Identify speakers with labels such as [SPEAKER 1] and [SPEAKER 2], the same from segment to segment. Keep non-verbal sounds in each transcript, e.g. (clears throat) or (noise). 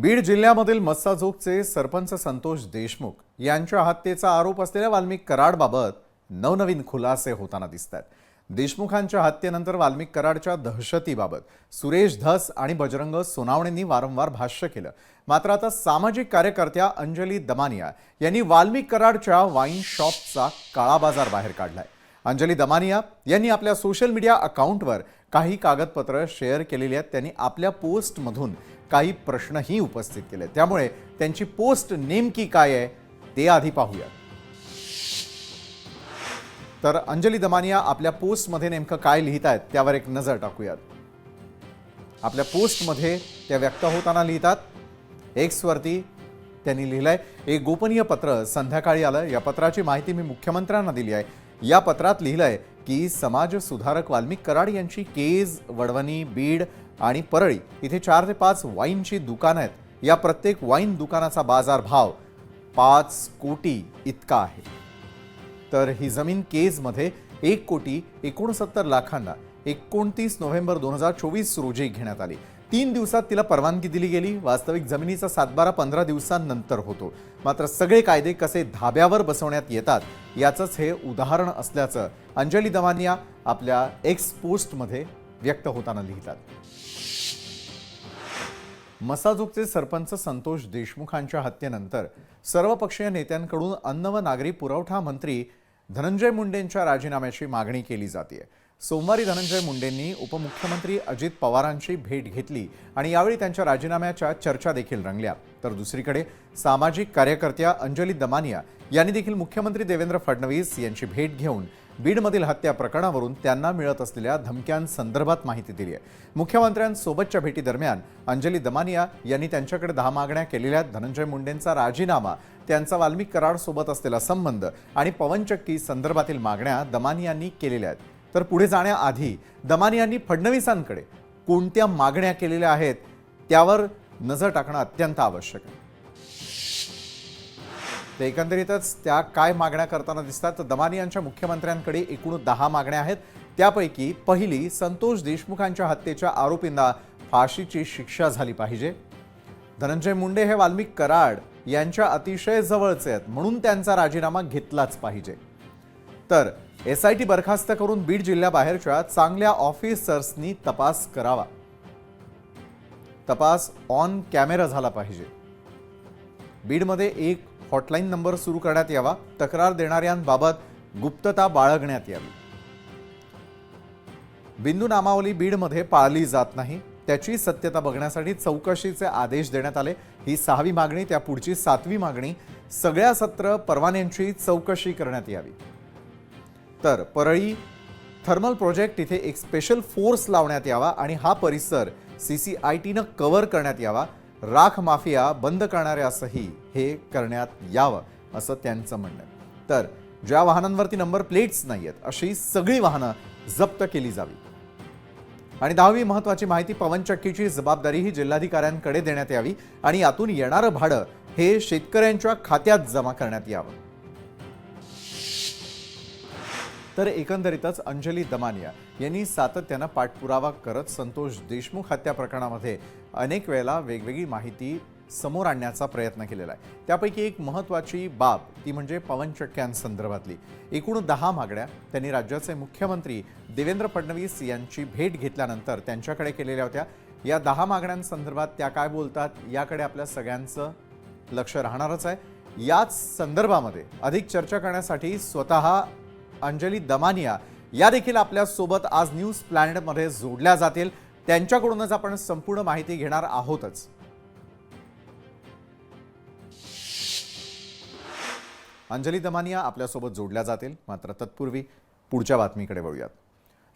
[SPEAKER 1] बीड जिल्ह्यामधील मस्साजोगचे सरपंच संतोष देशमुख यांच्या हत्येचा आरोप असलेल्या वाल्मिक कराडबाबत नवनवीन खुलासे होताना दिसत आहेत देशमुखांच्या हत्येनंतर वाल्मिक कराडच्या दहशतीबाबत सुरेश धस आणि बजरंग सोनावणेंनी वारंवार भाष्य केलं. मात्र आता सामाजिक कार्यकर्त्या अंजली दमानिया यांनी वाल्मिक कराडच्या वाईन शॉपचा काळा बाजार बाहेर काढलाय. अंजली दमानिया यांनी आपल्या सोशल मीडिया अकाउंटवर काही कागदपत्र शेअर केलेली आहेत. त्यांनी आपल्या पोस्टमधून काही प्रश्नही उपस्थित केले त्यामुळे त्यांची पोस्ट नेमकी काय आहे ते आधी पाहूया. तर अंजली दमानिया आपल्या पोस्टमध्ये नेमकं काय लिहित आहेत त्यावर एक नजर टाकूयात. आपल्या पोस्टमध्ये त्या व्यक्त होताना लिहितात एक्सवरती त्यांनी लिहिलंय एक गोपनीय पत्र संध्याकाळी आलं. या पत्राची माहिती मी मुख्यमंत्र्यांना दिली आहे. या पत्रात लिहिलं आहे की समाज सुधारक वाल्मिक कराड यांची केज वडवणी बीड आणि परळी इथे चार ते पाच वाईनची दुकानं आहेत. या प्रत्येक वाईन दुकानाचा बाजार भाव पाच कोटी इतका आहे. तर ही जमीन केजमध्ये एक कोटी एकोणसत्तर लाखांना एकोणतीस नोव्हेंबर दोन हजार चोवीस रोजी घेण्यात आली. तीन दिवसात तिला परवानगी दिली गेली. वास्तविक जमिनीचा सातबारा पंधरा दिवसांनंतर होतो. मात्र सगळे कायदे कसे धाब्यावर बसवण्यात येतात याचंच हे उदाहरण असल्याचं अंजली दवानिया आपल्या एक्स पोस्टमध्ये व्यक्त होताना लिहितात. मसाजोगचे सरपंच संतोष देशमुखांच्या हत्येनंतर सर्वपक्षीय नेत्यांकडून अन्न व नागरी पुरवठा मंत्री धनंजय मुंडेंच्या राजीनाम्याची मागणी केली जाते सोमवारी धनंजय मुंडेंनी उपमुख्यमंत्री अजित पवारांची भेट घेतली आणि यावेळी त्यांच्या राजीनाम्याच्या चर्चा देखील रंगल्या. तर दुसरीकडे सामाजिक कार्यकर्त्या अंजली दमानिया यांनी देखील मुख्यमंत्री देवेंद्र फडणवीस यांची भेट घेऊन बीडमधील हत्या प्रकरणावरून त्यांना मिळत असलेल्या धमक्यांसंदर्भात माहिती दिली आहे. मुख्यमंत्र्यांसोबतच्या भेटीदरम्यान अंजली दमानिया यांनी त्यांच्याकडे दहा मागण्या केलेल्या धनंजय मुंडेंचा राजीनामा त्यांचा वाल्मिक कराडसोबत असलेला संबंध आणि पवनचक्की संदर्भातील मागण्या दमानियांनी केलेल्या आहेत. तर पुढे जाण्याआधी दमानियांनी फडणवीसांकडे कोणत्या मागण्या केलेल्या आहेत त्यावर नजर टाकणं अत्यंत आवश्यक आहे. तर एकंदरीतच त्या काय मागण्या करताना दिसतात तर दमानी यांच्या मुख्यमंत्र्यांकडे एकूण दहा मागण्या आहेत. त्यापैकी पहिली संतोष देशमुखांच्या हत्येच्या आरोपींना फाशीची शिक्षा झाली पाहिजे. धनंजय मुंडे हे वाल्मिक कराड यांच्या अतिशय जवळचे आहेत म्हणून त्यांचा राजीनामा घेतलाच पाहिजे. तर एस आय टी बरखास्त करून बीड जिल्ह्याबाहेरच्या चांगल्या ऑफिसर्सनी तपास करावा. तपास ऑन कॅमेरा झाला पाहिजे. बीडमध्ये एक हॉटलाईन नंबर सुरू करण्यात यावा तक्रार देणाऱ्यांबाबत गुप्तता बाळगण्यात यावी. बिंदू नामावली बीडमध्ये पाळली जात नाही त्याची सत्यता बघण्यासाठी चौकशीचे आदेश देण्यात आले. ही सहावी मागणी त्या पुढची सातवी मागणी सगळ्या सत्र परवान्यांची चौकशी करण्यात यावी. तर परळी थर्मल प्रोजेक्ट इथे एक स्पेशल फोर्स लावण्यात यावा आणि हा परिसर सी सी आय टीनं कव्हर करण्यात यावा. राख माफिया बंद करणाऱ्यासही हे करण्यात यावं असं त्यांचं म्हणणं. आहे तर ज्या वाहनांवरती नंबर प्लेट्स नाही आहेत अशी सगळी वाहनं जप्त केली जावी. आणि दहावी महत्वाची माहिती पवनचक्कीची जबाबदारी ही जिल्हाधिकाऱ्यांकडे देण्यात यावी आणि यातून येणारं भाडं हे शेतकऱ्यांच्या खात्यात जमा करण्यात यावं. तर एकंदरीतच अंजली दमानिया यांनी सातत्यानं पाठपुरावा करत संतोष देशमुख हत्या प्रकरणामध्ये अनेक वेळेला वेगवेगळी माहिती समोर आणण्याचा प्रयत्न केलेला आहे. त्यापैकी एक महत्त्वाची बाब ती म्हणजे पवनचक्क्यांसंदर्भातली एकूण दहा मागण्या त्यांनी राज्याचे मुख्यमंत्री देवेंद्र फडणवीस यांची भेट घेतल्यानंतर त्यांच्याकडे केलेल्या होत्या. या दहा मागण्यांसंदर्भात त्या काय बोलतात याकडे आपल्या सगळ्यांचं लक्ष राहणारच आहे. याच संदर्भामध्ये अधिक चर्चा करण्यासाठी स्वतः अंजली दमानिया या देखील आपल्यासोबत आज न्यूज प्लॅनेटमध्ये जोडल्या जातील. त्यांच्याकडूनच आपण संपूर्ण माहिती घेणार आहोतच. अंजली दमानिया आपल्यासोबत जोडल्या जातील. मात्र तत्पूर्वी पुढच्या बातमीकडे वळूयात.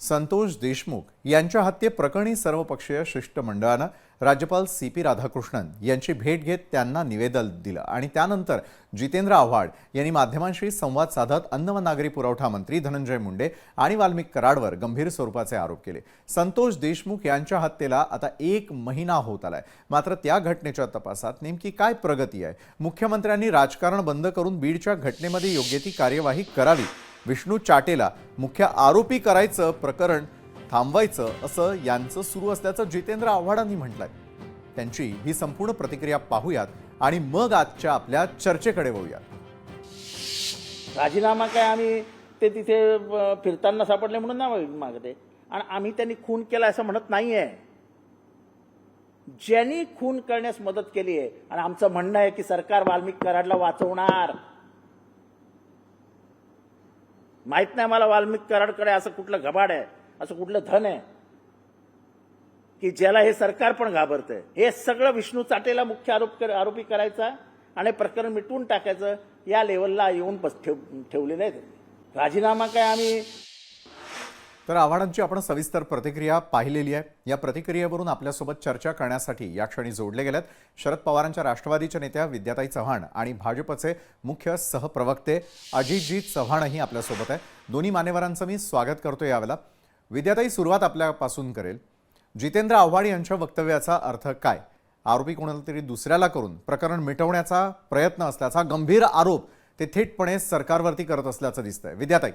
[SPEAKER 1] संतोष देशमुख यांच्या हत्येप्रकरणी सर्वपक्षीय शिष्टमंडळानं राज्यपाल सी पी राधाकृष्णन यांची भेट घेत त्यांना निवेदन दिलं. आणि त्यानंतर जितेंद्र आव्हाड यांनी माध्यमांशी संवाद साधत अन्न व नागरी पुरवठा मंत्री धनंजय मुंडे आणि वाल्मिक कराडवर गंभीर स्वरूपाचे आरोप केले. संतोष देशमुख यांच्या हत्येला आता एक महिना होत आलाय. मात्र त्या घटनेच्या तपासात नेमकी काय प्रगती आहे? मुख्यमंत्र्यांनी राजकारण बंद करून बीडच्या घटनेमध्ये योग्य ती कार्यवाही करावी? विष्णू चाटेला मुख्य आरोपी करायचं प्रकरण थांबवायचं असं यांचं सुरू असल्याचं जितेंद्र आव्हाडांनी म्हटलंय. त्यांची ही संपूर्ण प्रतिक्रिया पाहूयात आणि मग आजच्या आपल्या चर्चेकडे वळूयात.
[SPEAKER 2] राजीनामा काय आम्ही ते तिथे फिरताना सापडले म्हणून ना मागते. आणि आम्ही त्यांनी खून केला असं म्हणत नाही आहे ज्यांनी खून करण्यास मदत केली आहे आणि आमचं म्हणणं आहे की सरकार वाल्मिक कराडला वाचवणार. माहीत नाही मला वाल्मिक कराडकडे असं कुठलं घबाड आहे असं कुठलं धन आहे की ज्याला हे सरकार पण घाबरतंय. हे सगळं विष्णू चाटेला मुख्य आरोप कर- आरोपी करायचा आणि प्रकरण मिटवून टाकायचं या लेवलला येऊन बस ठेव ठेवलेलं आहे राजीनामा काय आम्ही
[SPEAKER 1] तर आव्हाडांची आपण सविस्तर प्रतिक्रिया पाहिलेली आहे. या प्रतिक्रियेवरून आपल्यासोबत चर्चा करण्यासाठी या क्षणी जोडले गेल्यात शरद पवारांच्या राष्ट्रवादीच्या नेत्या विद्याताई चव्हाण आणि भाजपचे मुख्य सहप्रवक्ते अजितजी चव्हाणही आपल्यासोबत आहे दोन्ही मान्यवरांचं मी स्वागत करतो यावेळेला. विद्याताई सुरुवात आपल्यापासून करेल. जितेंद्र आव्हाड यांच्या वक्तव्याचा अर्थ काय? आरोपी कोणाला तरी दुसऱ्याला करून प्रकरण मिटवण्याचा प्रयत्न असल्याचा गंभीर आरोप ते थेटपणे सरकारवरती करत असल्याचं दिसतंय. विद्याताई.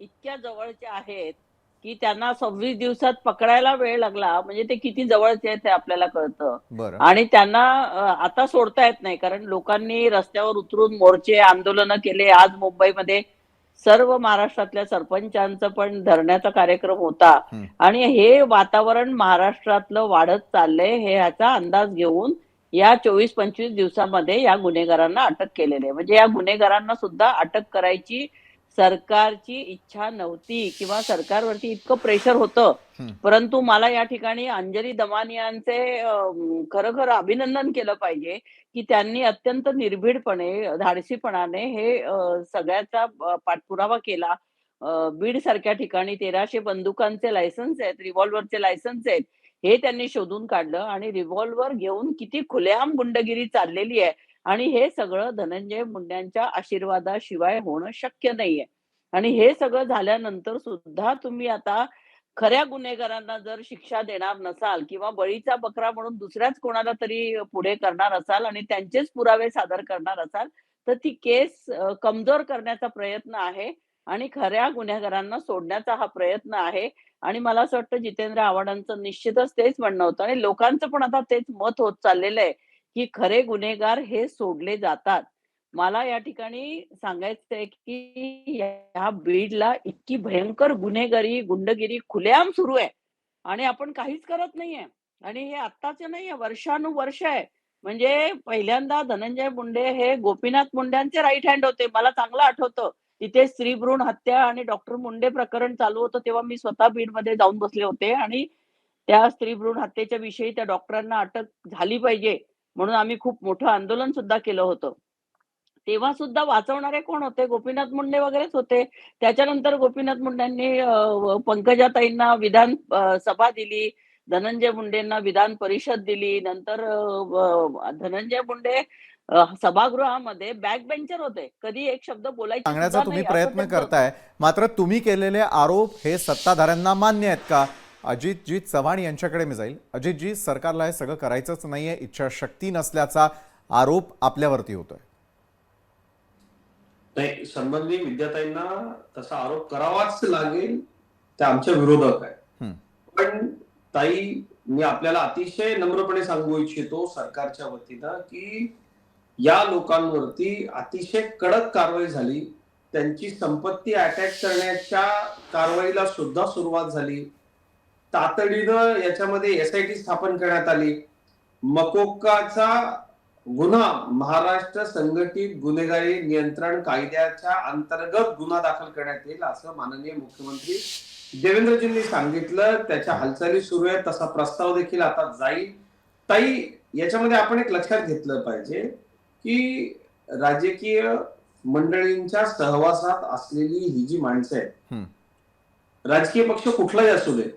[SPEAKER 3] इतक्या जवळचे आहेत की त्यांना सव्वीस दिवसात पकडायला वेळ लागला. म्हणजे ते किती जवळचे आहेत हे आपल्याला कळतं. आणि त्यांना आता सोडता येत नाही. कारण लोकांनी रस्त्यावर उतरून मोर्चे आंदोलनं केले. आज मुंबईमध्ये सर्व महाराष्ट्रातल्या सरपंचांचा पण धरण्याचा कार्यक्रम होता. आणि हे वातावरण महाराष्ट्रातलं वाढत चाललंय हे ह्याचा अंदाज घेऊन या चोवीस पंचवीस दिवसामध्ये या गुन्हेगारांना अटक केलेली आहे. म्हणजे या गुन्हेगारांना सुद्धा अटक करायची सरकारची इच्छा नव्हती किंवा सरकारवरती इतकं प्रेशर होतं. परंतु मला या ठिकाणी अंजली दमानियांचे खरं खरं अभिनंदन केलं पाहिजे की त्यांनी अत्यंत निर्भीडपणे धाडसीपणाने हे सगळ्याचा पाठपुरावा केला. बीड सारख्या ठिकाणी तेराशे बंदुकांचे लायसन्स आहेत रिव्हॉल्व्हरचे लायसन्स आहेत हे त्यांनी शोधून काढलं आणि रिव्हॉल्व्हर घेऊन किती खुलेआम गुंडगिरी चाललेली आहे. आणि हे सगळं धनंजय मुंड्यांच्या आशीर्वादाशिवाय होणं शक्य नाहीये. आणि हे सगळं झाल्यानंतर सुद्धा तुम्ही आता खऱ्या गुन्हेगारांना जर शिक्षा देणार नसाल किंवा बळीचा बकरा म्हणून दुसऱ्याच कोणाला तरी पुढे करणार असाल आणि त्यांचेच पुरावे सादर करणार असाल तर ती केस कमजोर करण्याचा प्रयत्न आहे आणि खऱ्या गुन्हेगारांना सोडण्याचा हा प्रयत्न आहे. आणि मला असं वाटतं जितेंद्र आव्हाडांचं निश्चितच तेच म्हणणं होतं आणि लोकांचं पण आता तेच मत होत चाललेलं आहे. की खरे गुन्हेगार हे सोडले जातात. मला या ठिकाणी सांगायचं आहे की या बीडला इतकी भयंकर गुन्हेगारी गुंडगिरी खुलेआम सुरू आहे. आणि आपण काहीच करत नाहीये. आणि हे आत्ताच नाहीये वर्षानुवर्ष आहे. म्हणजे पहिल्यांदा धनंजय मुंडे हे गोपीनाथ मुंड्यांचे राईट हँड होते. मला चांगलं आठवतं. तिथे स्त्री भ्रूण हत्या आणि डॉक्टर मुंडे प्रकरण चालू होतं तेव्हा मी स्वतः बीडमध्ये जाऊन बसले होते. आणि त्या स्त्री भ्रूण हत्येच्या विषयी त्या डॉक्टरांना अटक झाली पाहिजे. म्हणून आम्ही खूप मोठं आंदोलन सुद्धा केलं होतं. तेव्हा सुद्धा वाचवणारे कोण होते? गोपीनाथ मुंडे वगैरेच होते. त्याच्यानंतर गोपीनाथ मुंडेंनी पंकजाताईंना विधान सभा दिली. धनंजय मुंडेंना विधान परिषद दिली. नंतर धनंजय मुंडे सभागृहामध्ये बॅक बेंचर होते. कधी एक शब्द बोलायचे
[SPEAKER 1] सांगण्याचा तुम्ही प्रयत्न करताय. मात्र तुम्ही केलेले आरोप हे सत्ताधाऱ्यांना मान्य आहेत का? अजितजी चव्हाण यांच्याकडे मी जाईल. अजितजी सरकारला हे सगळं करायचंच नाहीये इच्छाशक्ती नसल्याचा आरोप आपल्यावरती होतोय.
[SPEAKER 4] नाही संबंधी विद्याताईंना तसा आरोप करावाच लागेल ते आमच्या विरोधक आहे. पण ताई मी आपल्याला अतिशय नम्रपणे सांगू इच्छितो सरकारच्या वतीनं की या लोकांवरती अतिशय कडक कारवाई झाली. त्यांची संपत्ती अटॅक करण्याच्या कारवाईला सुद्धा सुरुवात झाली. तातडीनं याच्यामध्ये एसआयटी स्थापन करण्यात आली. मकोकाचा गुन्हा महाराष्ट्र संघटित गुन्हेगारी नियंत्रण कायद्याच्या अंतर्गत गुन्हा दाखल करण्यात येईल असं माननीय मुख्यमंत्री देवेंद्रजींनी सांगितलं. त्याच्या हालचाली सुरू आहेत तसा प्रस्ताव देखील आता जाईल. ताई याच्यामध्ये आपण एक लक्षात घेतलं पाहिजे की राजकीय मंडळींच्या सहवासात असलेली ही जी माणसं आहेत. राजकीय पक्ष कुठलाही असू दे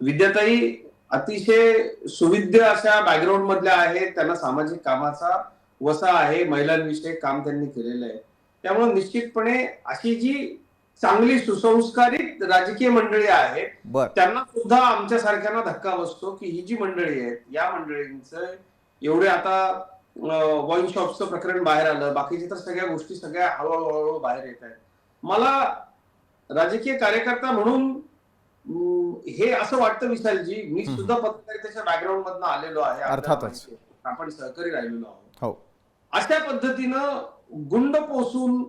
[SPEAKER 4] विद्याताई अतिशय सुविद्य अशा बॅकग्राऊंड मधल्या आहेत त्यांना सामाजिक कामाचा वसा आहे. महिलांविषयी काम त्यांनी केलेलं आहे. त्यामुळे निश्चितपणे अशी जी चांगली सुसंस्कारित राजकीय मंडळी आहेत त्यांना सुद्धा आमच्या सारख्यांना धक्का बसतो की ही जी मंडळी आहेत या मंडळींचं एवढे आता वाईन शॉपचं प्रकरण बाहेर आलं. बाकीच्या तर सगळ्या गोष्टी सगळ्या हळूहळू हळूहळू बाहेर येत आहेत. मला राजकीय कार्यकर्ता म्हणून हे असं वाटतं विशालजी मी सुद्धा पत्रकारितेच्या बॅकग्राऊंड मधनं आलेलो आहे.
[SPEAKER 1] अर्थातच.
[SPEAKER 4] आपण सहकारी राहिलेलो आहोत.
[SPEAKER 1] हो.
[SPEAKER 4] अशा पद्धतीनं गुंड पोसून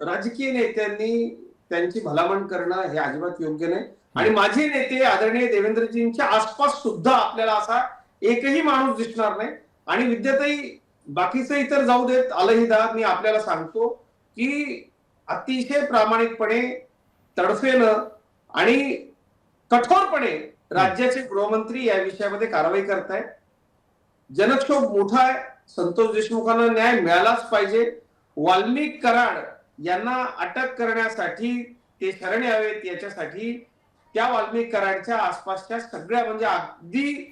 [SPEAKER 4] राजकीय नेत्यांनी त्यांची भलामण करणं हे अजिबात योग्य नाही. आणि माझे नेते आदरणीय देवेंद्रजींच्या आसपास सुद्धा आपल्याला असा एकही माणूस दिसणार नाही. आणि विद्याताई बाकीचं इतर जाऊ देत अलहिदा मी आपल्याला सांगतो की अतिशय प्रामाणिकपणे तडफेनं आणि कठोरपणे राज्याचे गृहमंत्री या विषयामध्ये कारवाई करतायत. जनक्षोभ मोठा आहे. संतोष देशमुखांना न्याय मिळालाच पाहिजे. वाल्मिक कराड यांना अटक करण्यासाठी ते शरण यावेत. याच्यासाठी त्या वाल्मिक कराडच्या आसपासच्या सगळ्या म्हणजे अगदी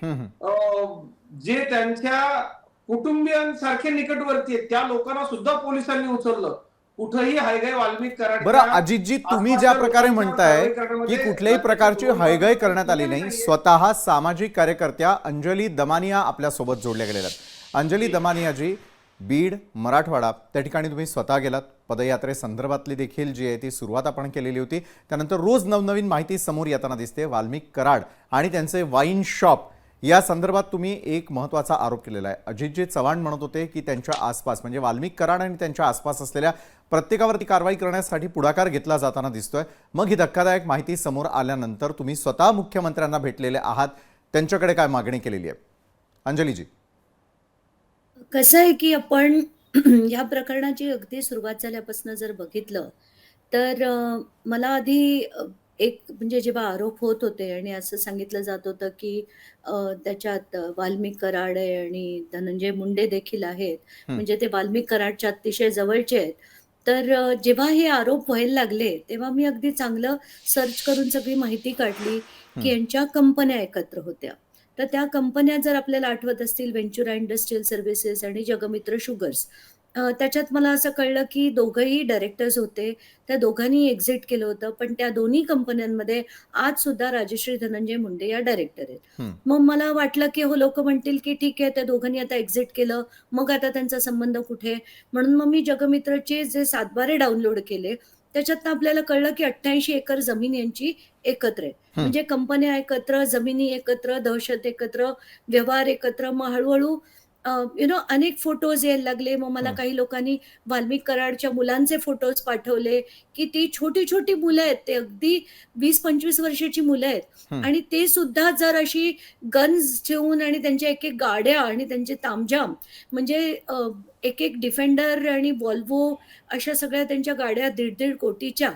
[SPEAKER 4] जे त्यांच्या कुटुंबियांसारखे निकटवर्ती आहेत त्या लोकांना सुद्धा पोलिसांनी उचललं. कुठंही हायगाय वाल्मिक कराड
[SPEAKER 1] बरं अजितजी तुम्ही ज्या प्रकारे म्हणताय की कुठल्याही प्रकारची हयगय करण्यात आली नाही. स्वतः सामाजिक कार्यकर्त्या अंजली दमानिया आपल्यासोबत जोडल्या गेलेल्या अंजली दमानियाजी बीड मराठवाडा त्या ठिकाणी तुम्ही स्वतः गेलात. पदयात्रेसंदर्भातली देखील जी आहे ती सुरुवात आपण केलेली होती. त्यानंतर रोज नवनवीन माहिती समोर येताना दिसते वाल्मिक कराड आणि त्यांचे वाईन शॉप या संदर्भात तुम्ही एक महत्त्वाचा आरोप केलेला आहे. अजितजी चव्हाण म्हणत होते की त्यांच्या आसपास म्हणजे वाल्मिक कराड आणि त्यांच्या आसपास असलेल्या प्रत्येकावरती कारवाई करण्यासाठी पुढाकार घेतला जाताना दिसतोय. मग ही धक्कादायक माहिती समोर आल्यानंतर तुम्ही स्वतः मुख्यमंत्र्यांना भेटलेले आहात. त्यांच्याकडे काय मागणी केलेली आहे? अंजलीजी.
[SPEAKER 5] कसं आहे की आपण (clears throat) या प्रकरणाची अगदी सुरुवात झाल्यापासून जर बघितलं तर मला आधी एक म्हणजे जेव्हा आरोप होत होते आणि असं सांगितलं जात होतं की अ, त्याच्यात वाल्मिक कराड आणि धनंजय मुंडे देखील आहेत
[SPEAKER 1] हं.
[SPEAKER 5] म्हणजे ते वाल्मिक कराडच्या अतिशय जवळचे आहेत तर अ, जेव्हा हे आरोप व्हायला लागले तेव्हा मी अगदी चांगलं सर्च करून सगळी माहिती काढली की
[SPEAKER 1] हं.
[SPEAKER 5] यांच्या कंपन्या एकत्र होत्या तर त्या कंपन्या जर आपल्याला आठवत असतील व्हेंचुरा इंडस्ट्रियल सर्व्हिसेस आणि जगमित्र शुगर्स अ, त्याच्यात मला असं कळलं की दोघंही डायरेक्टर्स होते. त्या दोघांनी एक्झिट केलं होतं पण त्या दोन्ही कंपन्यांमध्ये आज सुद्धा राजश्री धनंजय मुंडे या डायरेक्टर आहेत.
[SPEAKER 1] हं.
[SPEAKER 5] मग मला वाटलं की हो लोक म्हणतील की ठीक आहे त्या दोघांनी आता एक्झिट केलं मग आता त्यांचा संबंध कुठे? म्हणून मग मी जगमित्रचे जे सातबारे डाउनलोड केले त्याच्यातनं आपल्याला कळलं की अठ्ठ्याऐंशी एकर जमीन यांची एकत्र आहे. म्हणजे कंपन्या एकत्र जमिनी एकत्र दहशत एकत्र व्यवहार एकत्र मग हळूहळू यु नो अनेक फोटोज यायला लागले. मग मला
[SPEAKER 1] हं.
[SPEAKER 5] काही लोकांनी वाल्मिक कराडच्या मुलांचे फोटोज पाठवले की ती छोटी छोटी मुलं आहेत. ते अगदी वीस पंचवीस वर्षाची मुलं आहेत. आणि ते सुद्धा जर अशी गन्स ठेवून आणि त्यांच्या एक एक गाड्या आणि त्यांचे तामझाम म्हणजे एक एक डिफेंडर आणि वॉल्वो अशा सगळ्या त्यांच्या गाड्या दीड दीड कोटीच्या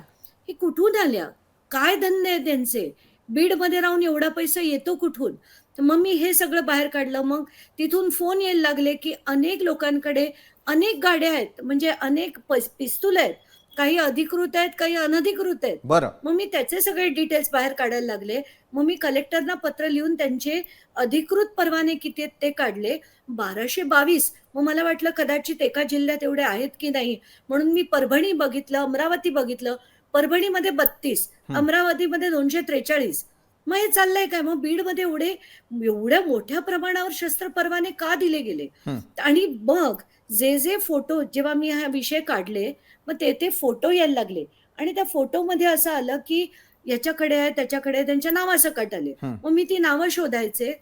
[SPEAKER 5] हे कुठून आल्या? काय धंदे आहे त्यांचे? बीडमध्ये राहून एवढा पैसा येतो कुठून? तर मग मी हे सगळं बाहेर काढलं. मग तिथून फोन यायला लागले की अनेक लोकांकडे अनेक गाड्या आहेत. म्हणजे अनेक पिस्तूल आहेत. काही अधिकृत आहेत काही अनधिकृत आहेत.
[SPEAKER 1] बरं.
[SPEAKER 5] मग मी त्याचे सगळे डिटेल्स बाहेर काढायला लागले. मग मी कलेक्टरना पत्र लिहून त्यांचे अधिकृत परवाने किती आहेत ते काढले. बाराशे बावीस. मग मला वाटलं कदाचित एका जिल्ह्यात एवढे आहेत की नाही. म्हणून मी परभणी बघितलं अमरावती बघितलं. परभणीमध्ये बत्तीस. अमरावतीमध्ये दोनशे त्रेचाळीस. मग हे चाललंय काय? मग बीडमध्ये एवढे एवढ्या मोठ्या प्रमाणावर शस्त्र परवाने का दिले गेले. आणि मग जे जे फोटो जेव्हा मी हा विषय काढले मग ते ते फोटो यायला लागले. आणि त्या फोटोमध्ये असं आलं की याच्याकडे आहे त्याच्याकडे आहे, त्यांच्या नावासकट आले. मग मी ती नावं शोधायचे.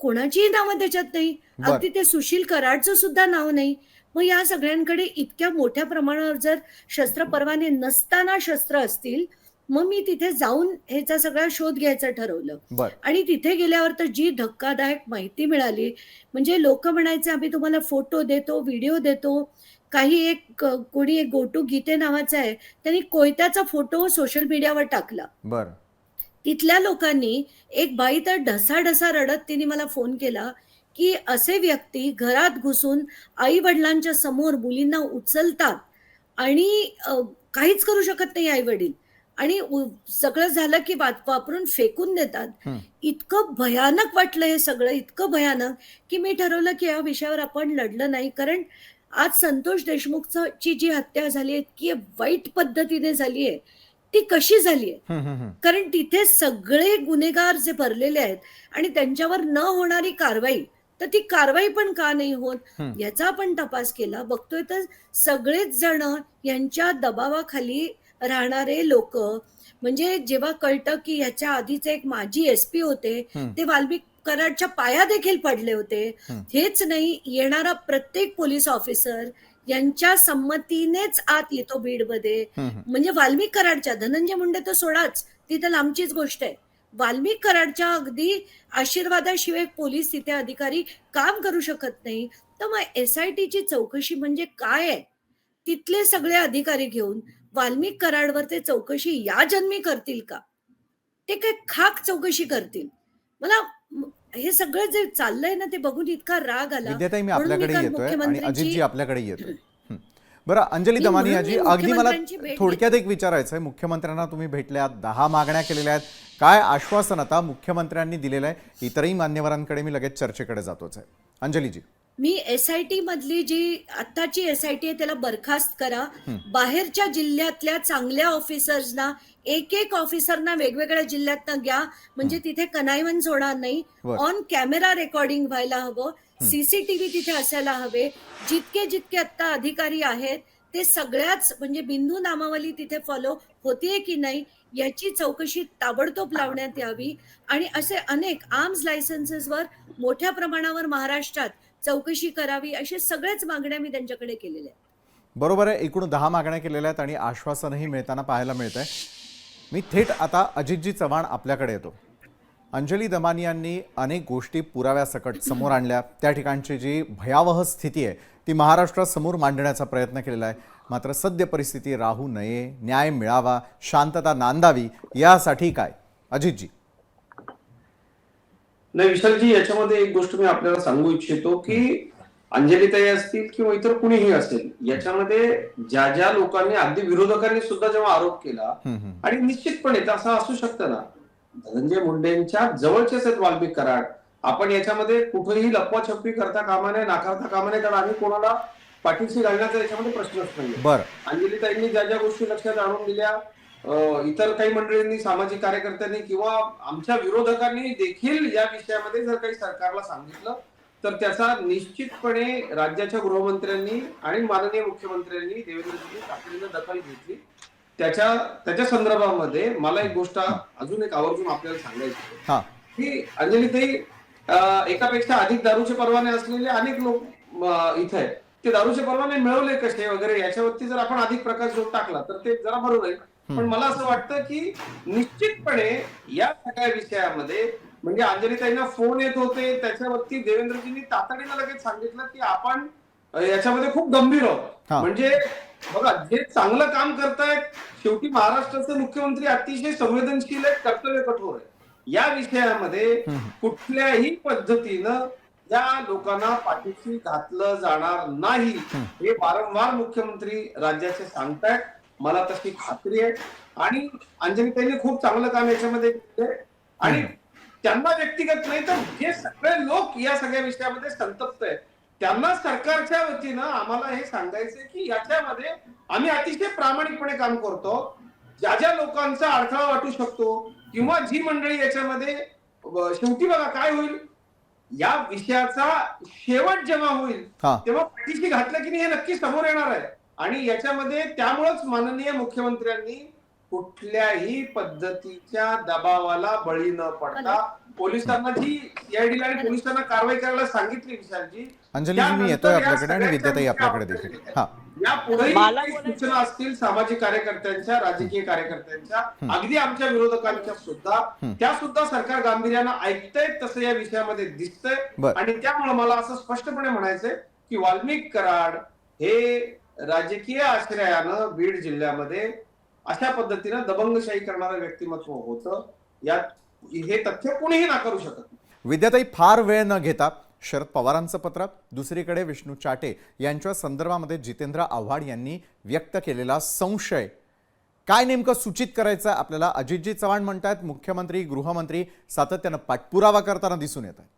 [SPEAKER 5] कोणाचीही नावं त्याच्यात नाही. अगदी ते सुशील कराडचं सुद्धा नाव नाही. मग या सगळ्यांकडे इतक्या मोठ्या प्रमाणावर जर शस्त्र परवाने नसताना शस्त्र असतील मग मी तिथे जाऊन ह्याचा सगळा शोध घ्यायचं ठरवलं. आणि तिथे गेल्यावर तर जी धक्कादायक माहिती मिळाली म्हणजे लोक म्हणायचे आम्ही तुम्हाला फोटो देतो व्हिडिओ देतो. काही एक कोणी एक गोटू गीते नावाचा आहे त्यांनी कोयत्याचा फोटो सोशल मीडियावर टाकला.
[SPEAKER 1] बरं.
[SPEAKER 5] तिथल्या लोकांनी एक बाई तर ढसा ढसा रडत तिने मला फोन केला की असे व्यक्ती घरात घुसून आई वडिलांच्या समोर मुलींना उचलतात आणि काहीच करू शकत नाही आई वडील आणि सगळं झालं की वाप- वापरून फेकून देतात. इतकं भयानक वाटलं हे सगळं इतकं भयानक की मी ठरवलं की या विषयावर आपण लढलं नाही कारण आज संतोष देशमुखची जी हत्या झाली आहे इतकी वाईट पद्धतीने झाली आहे ती कशी झाली आहे. कारण तिथे सगळे गुन्हेगार जे भरलेले आहेत आणि त्यांच्यावर न होणारी कारवाई तर ती कारवाई पण का नाही होत. याचा आपण तपास केला बघतोय तर सगळेच जण यांच्या दबावाखाली राहणारे लोक म्हणजे जेव्हा कळतं की ह्याच्या आधीचे एक माजी एसपी होते. ते वाल्मिक कराडच्या पाया देखील पडले होते. हेच नाही येणारा प्रत्येक पोलीस ऑफिसर यांच्या संमतीनेच आत येतो बीडमध्ये. म्हणजे वाल्मिक कराडच्या धनंजय मुंडे तर सोडाच ती तर लांबचीच गोष्ट आहे वाल्मिक कराडच्या अगदी आशीर्वादाशिवाय पोलीस तिथे अधिकारी काम करू शकत नाही तर मग एस आय टीची चौकशी म्हणजे काय आहे तिथले सगळे अधिकारी घेऊन वाल्मिक कराडवर ते चौकशी या जन्मी करतील का? ते काय खाक चौकशी करतील? मला हे सगळं जे चाललंय ना ते बघून इतका राग आला.
[SPEAKER 1] मी आपल्याकडे येतोय आणि
[SPEAKER 5] मुख्यमंत्र्यांची-
[SPEAKER 1] अजितजी आपल्याकडे येतोय. बरं अंजली
[SPEAKER 5] मी
[SPEAKER 1] दमानी
[SPEAKER 5] म्हणून
[SPEAKER 1] आजी
[SPEAKER 5] मी
[SPEAKER 1] अगदी मला थोडक्यात एक विचारायचं आहे मुख्यमंत्र्यांना तुम्ही भेटल्यात दहा मागण्या केलेल्या आहेत. काय आश्वासन आता मुख्यमंत्र्यांनी दिलेलं आहे? इतरही मान्यवरांकडे मी लगेच चर्चेकडे जातोच आहे. अंजलीजी.
[SPEAKER 5] मी एस आय टी मधली जी आत्ताची एस आय टी आहे त्याला बरखास्त करा. बाहेरच्या जिल्ह्यातल्या चांगल्या ऑफिसर्सना एक एक ऑफिसरना वेगवेगळ्या जिल्ह्यातनं घ्या. म्हणजे तिथे कनायवंच होणार नाही. ऑन कॅमेरा रेकॉर्डिंग व्हायला हवं. सीसीटीव्ही तिथे असायला हवे. जितके जितके आता अधिकारी आहेत ते सगळ्याच म्हणजे बिंदू नामावली तिथे फॉलो होतीये की नाही याची चौकशी ताबडतोब लावण्यात यावी. आणि असे अनेक आर्म्स लायसन्सेसवर मोठ्या प्रमाणावर महाराष्ट्रात चौकशी करावी अशा सगळ्याच मागण्या मी त्यांच्याकडे केलेल्या आहेत.
[SPEAKER 1] बरोबर आहे. एकूण दहा मागण्या केलेल्या आहेत आणि आश्वासनही मिळताना पाहायला मिळत आहे मी थेट आता अजितजी चव्हाण आपल्याकडे येतो. अंजली दमानी यांनी अनेक गोष्टी पुराव्यासकट समोर आणल्या. त्या ठिकाणची जी भयावह स्थिती आहे ती महाराष्ट्रासमोर मांडण्याचा प्रयत्न केलेला आहे. मात्र सद्य परिस्थिती राहू नये न्याय मिळावा शांतता नांदावी यासाठी काय? अजितजी.
[SPEAKER 4] नाही विशालजी याच्यामध्ये एक गोष्ट मी आपल्याला सांगू इच्छितो की अंजलीताई असतील किंवा इतर कुणीही असेल याच्यामध्ये ज्या ज्या लोकांनी अगदी विरोधकांनी सुद्धा जेव्हा आरोप केला. आणि निश्चितपणे असं असू शकतं ना. धनंजय मुंडेंच्या जवळचेच आहेत वाल्मिक कराड. आपण याच्यामध्ये कुठेही लपवाछपवी करता कामा नये नाकारता कामा नये कारण आम्ही कोणाला पाठीशी घालण्याचा याच्यामध्ये प्रश्नच नाही अंजलीताईंनी ज्या ज्या गोष्टी लक्षात आणून दिल्या इतर काही मंडळींनी सामाजिक कार्यकर्त्यांनी किंवा आमच्या विरोधकांनी देखील या विषयामध्ये जर काही सरकारला सांगितलं तर त्याचा निश्चितपणे राज्याच्या गृहमंत्र्यांनी आणि माननीय मुख्यमंत्र्यांनी देवेंद्रजींनी तातडीनं दखल घेतली. त्याच्या त्याच्या संदर्भामध्ये मला एक गोष्ट अजून एक आवर्जून आपल्याला सांगायची.
[SPEAKER 1] हां.
[SPEAKER 4] की अंजलीताई अं, एकापेक्षा अधिक दारूचे परवाने असलेले अनेक लोक इथे आहेत. ते दारूचे परवाने मिळवले कसे वगैरे याच्यावरती जर आपण अधिक प्रकाश जोड टाकला तर ते जरा बरोबर आहे. पण मला असं वाटतं की निश्चितपणे या सगळ्या विषयामध्ये म्हणजे अंजलीताईंना फोन येत होते त्याच्यावरती देवेंद्रजींनी तातडीनं लगेच सांगितलं की आपण याच्यामध्ये खूप गंभीर आहोत. म्हणजे बघा जे चांगलं काम करतायत शेवटी महाराष्ट्राचे मुख्यमंत्री अतिशय संवेदनशील आहेत कर्तव्य कठोर आहे या विषयामध्ये कुठल्याही पद्धतीनं या लोकांना पाठीशी घातलं जाणार नाही हे वारंवार मुख्यमंत्री राज्याचे सांगतायत. मला तशी खात्री आहे. आणि अंजलीताईंनी खूप चांगलं काम याच्यामध्ये केलंय. आणि त्यांना व्यक्तिगत नाही तर जे सगळे लोक या सगळ्या विषयामध्ये संतप्त आहेत. त्यांना सरकारच्या वतीनं आम्हाला हे सांगायचंय की याच्यामध्ये आम्ही अतिशय प्रामाणिकपणे काम करतो. ज्या ज्या लोकांचा अडथळा वाटू शकतो किंवा जी मंडळी याच्यामध्ये शेवटी बघा काय होईल? या विषयाचा शेवट जेव्हा होईल तेव्हा पाठीशी घातलं की नाही हे नक्की समोर येणार आहे. आणि याच्यामध्ये त्यामुळेच माननीय मुख्यमंत्र्यांनी कुठल्याही पद्धतीच्या दबावाला बळी न पडता पोलिसांना जी सीआयडीला आणि पोलिसांना कारवाई करायला सांगितली विशालजी
[SPEAKER 1] अंजलीजी मी येतोय आपल्याकडे आणि विद्याताई आपल्याकडे देखील. हां
[SPEAKER 4] या पुढेही
[SPEAKER 3] मला
[SPEAKER 4] काही
[SPEAKER 3] बोलायचं-
[SPEAKER 4] सूचना असतील सामाजिक कार्यकर्त्यांच्या राजकीय कार्यकर्त्यांच्या अगदी आमच्या विरोधकांच्या सुद्धा. त्या सुद्धा सरकार गांभीर्यानं ऐकतायत तसं या विषयामध्ये दिसतंय. आणि त्यामुळे मला असं स्पष्टपणे म्हणायचंय की वाल्मिक कराड हे राजकीय आश्रयानं बीड जिल्ह्यामध्ये अशा पद्धतीनं दबंगशाही करणारं व्यक्तिमत्व होतं. यात हे तथ्य कुणीही नाकारू शकत
[SPEAKER 1] विद्याताई फार वेळ न घेता शरद पवारांचं पत्र दुसरीकडे विष्णू चाटे यांच्या संदर्भामध्ये जितेंद्र आव्हाड यांनी व्यक्त केलेला संशय. काय नेमकं सूचित करायचं आपल्याला? अजितजी चव्हाण म्हणतात मुख्यमंत्री गृहमंत्री सातत्यानं पाठपुरावा करताना दिसून येत आहे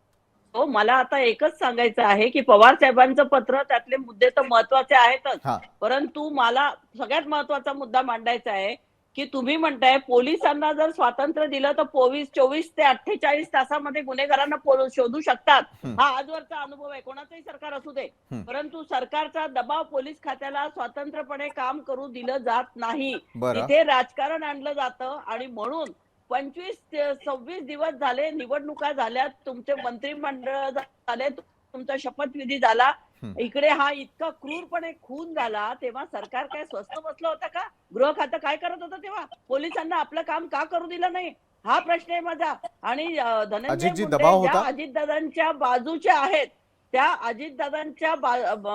[SPEAKER 3] हो मला आता एकच सांगायचं आहे की पवार साहेबांचं पत्र त्यातले मुद्दे तर महत्त्वाचे आहेतच.
[SPEAKER 1] हा.
[SPEAKER 3] परंतु मला सगळ्यात महत्त्वाचा मुद्दा मांडायचा आहे की तुम्ही म्हणताय पोलिसांना जर स्वातंत्र्य दिलं तर पोलीस चोवीस ते अठ्ठेचाळीस तासामध्ये गुन्हेगारांना शोधू शकतात. हा आजवरचा अनुभव आहे कोणाचंही सरकार असू दे. परंतु सरकारचा दबाव पोलीस खात्याला स्वतंत्रपणे काम करू दिलं जात नाही तिथे राजकारण आणलं जातं आणि म्हणून पंचवीस ते सव्वीस दिवस झाले निवडणुका झाल्या तुमचे मंत्रिमंडळ झाले तुमचा शपथविधी झाला. इकडे हा इतका क्रूरपणे खून झाला तेव्हा सरकार काय स्वस्त बसलं होतं का? गृह खातं काय करत होतं तेव्हा? पोलिसांना आपलं काम का करू दिलं नाही? हा प्रश्न आहे माझा. आणि धनंजय? अजितदादांच्या बाजूच्या आहेत त्या अजितदादांच्या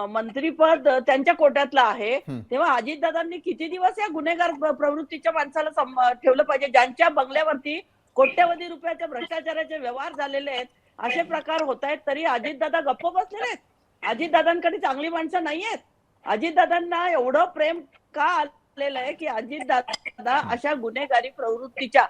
[SPEAKER 3] मंत्रीपद त्यांच्या कोट्यातलं आहे. तेव्हा अजितदादांनी किती दिवस या गुन्हेगार प्र- प्रवृत्तीच्या माणसाला ठेवलं पाहिजे? ज्यांच्या बंगल्यावरती कोट्यवधी रुपयाच्या भ्रष्टाचाराचे व्यवहार झालेले आहेत असे प्रकार होत आहेत तरी अजितदादा गप्प बसलेले आहेत? अजितदादांकडे चांगली माणसं नाही आहेत अजितदादांना एवढं प्रेम का आलेलं आहे की अजितदादा अशा गुन्हेगारी प्रवृत्तीच्या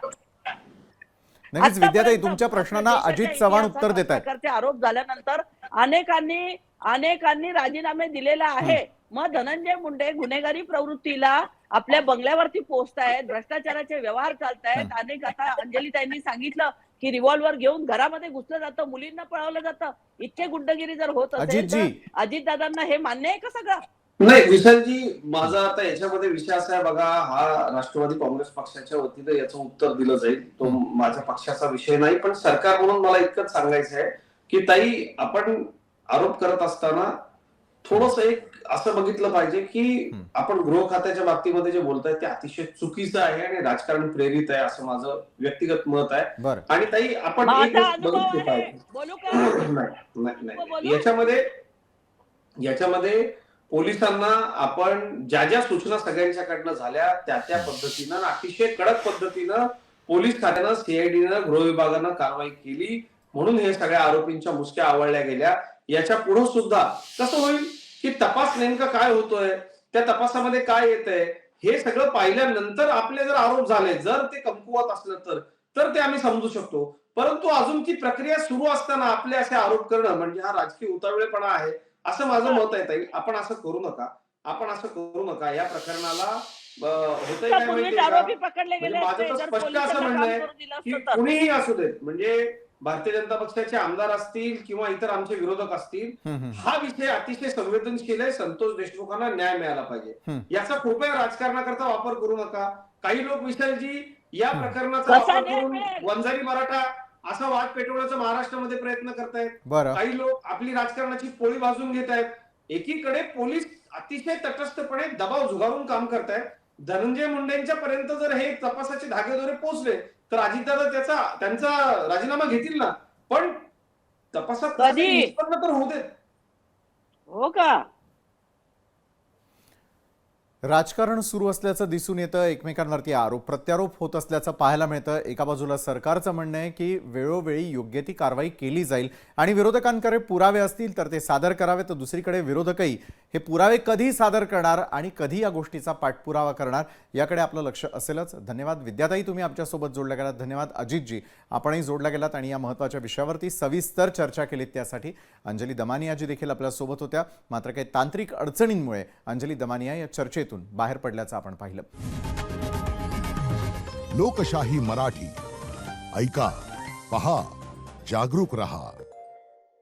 [SPEAKER 1] विद्याताई तुमच्या प्रश्नांना अजित चव्हाण उत्तर देत
[SPEAKER 3] प्रकारचे आरोप झाल्यानंतर अनेकांनी अनेकांनी राजीनामे दिलेला आहे. मग धनंजय मुंडे गुन्हेगारी प्रवृत्तीला आपल्या बंगल्यावरती पोहोचतायत भ्रष्टाचाराचे व्यवहार चालतायत. अनेक आता अंजलीताईंनी सांगितलं की रिव्हॉल्वर घेऊन घरामध्ये घुसलं जातं मुलींना पळवलं जातं. इतके गुंडगिरी जर होत असेल. तर अजितदादांना हे मान्य आहे का सगळं?
[SPEAKER 4] नाही विशालजी माझा आता याच्यामध्ये विषय असा आहे बघा हा राष्ट्रवादी काँग्रेस पक्षाच्या वतीनं याचं उत्तर दिलं जाईल. तो माझ्या पक्षाचा विषय नाही पण सरकार म्हणून मला इतकंच सांगायचं आहे की ताई आपण आरोप करत असताना थोडस एक असं बघितलं पाहिजे की. आपण गृह खात्याच्या बाबतीमध्ये जे बोलताय ते अतिशय चुकीचं आहे आणि राजकारण प्रेरित आहे असं माझं व्यक्तिगत मत आहे.
[SPEAKER 1] बरं.
[SPEAKER 4] आणि ताई आपण एक बघितली पाहिजे. नाही नाही,
[SPEAKER 3] बोलू?
[SPEAKER 4] याच्यामध्ये याच्यामध्ये पोलिसांना आपण ज्या ज्या सूचना सगळ्यांच्याकडनं झाल्या त्या त्या पद्धतीनं अतिशय कडक पद्धतीनं पोलीस खात्यानं सीआयडीनं गृह विभागानं कारवाई केली. म्हणून हे सगळ्या आरोपींच्या मुसक्या आवळल्या गेल्या. याच्यापुढे सुद्धा कसं होईल की तपास नेमका काय होतोय त्या तपासामध्ये काय येत आहे हे सगळं पाहिल्यानंतर आपले जर आरोप झाले जर ते कमकुवत असलं तर तर ते आम्ही समजू शकतो. परंतु अजून ती प्रक्रिया सुरू असताना आपले असे आरोप करणं म्हणजे हा राजकीय उतावळेपणा आहे असं माझं मत आहे ताई. आपण असं करू नका. आपण असं करू नका. या प्रकरणाला होतंय काय
[SPEAKER 3] गेले
[SPEAKER 4] म्हणजे माझं तर स्पष्ट असं म्हणणं आहे की कुणीही असू देत म्हणजे भारतीय जनता पक्षाचे आमदार असतील किंवा इतर आमचे विरोधक असतील. हा विषय अतिशय संवेदनशील आहे संतोष देशमुखांना न्याय मिळाला पाहिजे. याचा कृपया राजकारणाकरता वापर करू नका काही लोक विशालजी या. प्रकरणाचा वापर करून? वंजारी मराठा असा वाद पेटवण्याचा महाराष्ट्रामध्ये प्रयत्न करतायत काही लोक आपली राजकारणाची पोळी भाजून घेत आहेत एकीकडे पोलीस अतिशय तटस्थपणे दबाव झुगारून काम करतायत धनंजय मुंडेंच्या पर्यंत जर हे तपासाचे धागेदोरे पोहोचले तर अजितदादा त्याचा त्यांचा राजीनामा घेतील ना. पण तपासात
[SPEAKER 3] कधी?
[SPEAKER 4] निष्पन्न तर होऊ देत.
[SPEAKER 3] हो का?
[SPEAKER 1] राजकारण सुरू असल्याचं दिसून येतं. एकमेकांवरती आरोप प्रत्यारोप होत असल्याचं पाहायला मिळतं. एका बाजूला सरकारचं म्हणणं आहे की वेळोवेळी योग्य ती कारवाई केली जाईल आणि विरोधकांकडे पुरावे असतील तर ते सादर करावे तर दुसरीकडे विरोधकही हे पुरावे कधी सादर करणार आणि कधी या गोष्टीचा पाठपुरावा करणार याकडे आपलं लक्ष असेलच. धन्यवाद. विद्याताई तुम्ही आमच्यासोबत जोडल्या गेलात. धन्यवाद अजितजी. आपणही जोडल्या गेलात आणि या महत्त्वाच्या विषयावरती सविस्तर चर्चा केलीत त्यासाठी. अंजली दमानियाजी देखील आपल्यासोबत होत्या. मात्र काही तांत्रिक अडचणींमुळे अंजली दमानिया या चर्चेतून बाहेर पडल्याचं आपण पाहिलं.
[SPEAKER 6] लोकशाही मराठी. ऐका पहा जागरूक रहा.